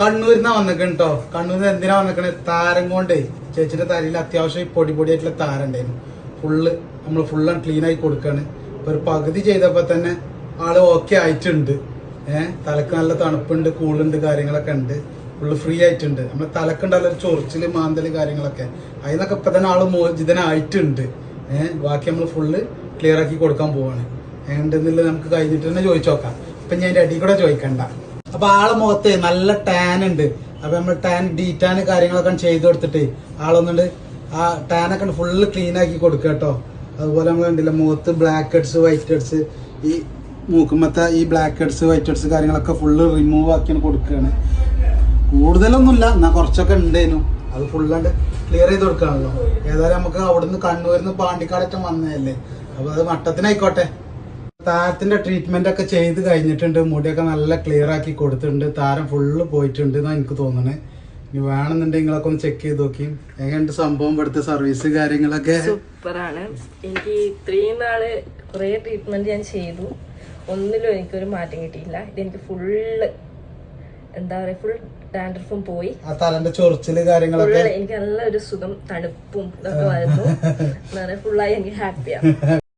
കണ്ണൂരിന്നാ വന്നിക്കണ് കേട്ടോ കണ്ണൂരിൽ എന്തിനാ വന്നിക്കണേ? താരം കൊണ്ടേ. ചേച്ചിന്റെ തലയിൽ അത്യാവശ്യം പൊടി പൊടിയായിട്ടുള്ള താരം ഉണ്ടായിരുന്നു. ഫുള്ള് നമ്മൾ ഫുള്ള് ക്ലീൻ ആയി കൊടുക്കാണ്. ഒരു പകുതി ചെയ്തപ്പോ തന്നെ ആൾ ഓക്കെ ആയിട്ടുണ്ട്. ഏഹ് തലക്ക് നല്ല തണുപ്പുണ്ട് കൂളുണ്ട് കാര്യങ്ങളൊക്കെ ഉണ്ട്. ഫുള്ള് ഫ്രീ ആയിട്ടുണ്ട്. നമ്മൾ തലക്കുണ്ടല്ലോ ഒരു ചൊറിച്ചിൽ മാന്തൽ കാര്യങ്ങളൊക്കെ. അതിനൊക്കെ ഇപ്പൊ തന്നെ ആൾ മോചിതനായിട്ടുണ്ട്. ഏഹ് ബാക്കി നമ്മൾ ഫുള്ള് ക്ലിയർ ആക്കി കൊടുക്കാൻ പോവാണ്. ഏണ്ടെന്നില്ല നമുക്ക് കഴിഞ്ഞിട്ട് തന്നെ ചോദിച്ചു നോക്കാം. ഇപ്പൊ ഞാൻ അടി കൂടെ ചോദിക്കണ്ട. അപ്പൊ ആളെ മുഖത്ത് നല്ല ടാൻ ഉണ്ട്. അപ്പൊ നമ്മൾ ടാൻ ഡീറ്റാൻ കാര്യങ്ങളൊക്കെ ചെയ്ത് കൊടുത്തിട്ട് ആളൊന്നുണ്ട്. ആ ടാൻ ഒക്കെ ഫുള്ള് ക്ലീൻ ആക്കി കൊടുക്കുക കേട്ടോ. അതുപോലെ നമ്മൾ കണ്ടില്ല മുഖത്ത് ബ്ലാക്ക് ഹെഡ്സ് വൈറ്റ് ഹെഡ്സ് ഈ മൂക്കുമ്പത്തെ ഈ ബ്ലാക്ക് ഹെഡ്സ് വൈറ്റ് ഹെഡ്സ് കാര്യങ്ങളൊക്കെ ഫുള്ള് റിമൂവ് ആക്കി കൊടുക്കുകയാണ്. കൂടുതലൊന്നുമില്ല എന്നാ കുറച്ചൊക്കെ ഉണ്ടേനു. അത് ഫുള്ളാണ്ട് ക്ലിയർ ചെയ്ത് കൊടുക്കുകയാണല്ലോ. ഏതായാലും നമുക്ക് അവിടുന്ന് കണ്ണൂരിൽ നിന്ന് പാണ്ടിക്കാടറ്റം വന്നതല്ലേ? അപ്പൊ അത് മട്ടത്തിനായിക്കോട്ടെ. താരത്തിന്റെ ട്രീറ്റ്മെന്റ് ഒക്കെ ചെയ്ത് കഴിഞ്ഞിട്ടുണ്ട്. മുടിയൊക്കെ നല്ല ക്ലിയർ ആക്കി കൊടുത്തിട്ടുണ്ട്. താരം ഫുള്ള് പോയിട്ടുണ്ട് എന്നാ എനിക്ക് തോന്നണേ. ഇനി വേണമെന്നുണ്ടെങ്കിൽ നിങ്ങളൊക്കെ ഒന്ന് ചെക്ക് ചെയ്ത് നോക്കി. എങ്ങനെയുണ്ട് സംഭവം ഇവിടുത്തെ സർവീസ് കാര്യങ്ങളൊക്കെ? സൂപ്പറാണ്. എനിക്ക് ഇത്രയും നാൾ കുറേ ട്രീറ്റ്മെന്റ് ഞാൻ ചെയ്തു. ഒന്നിലും എനിക്കൊരു മാറ്റം കിട്ടിയില്ല. ഇതെനിക്ക് ഫുള്ള് എന്താ പറയാ ഫുൾ ഡാൻഡ്രഫും പോയി. തലന്റെ ചൊറിച്ചിൽ കാര്യങ്ങളൊക്കെ? എനിക്ക് നല്ല ഒരു സുഖം തണുപ്പും ഇതൊക്കെ വരുന്നു ഫുള്ളായി എനിക്ക് ഹാപ്പിയാണ്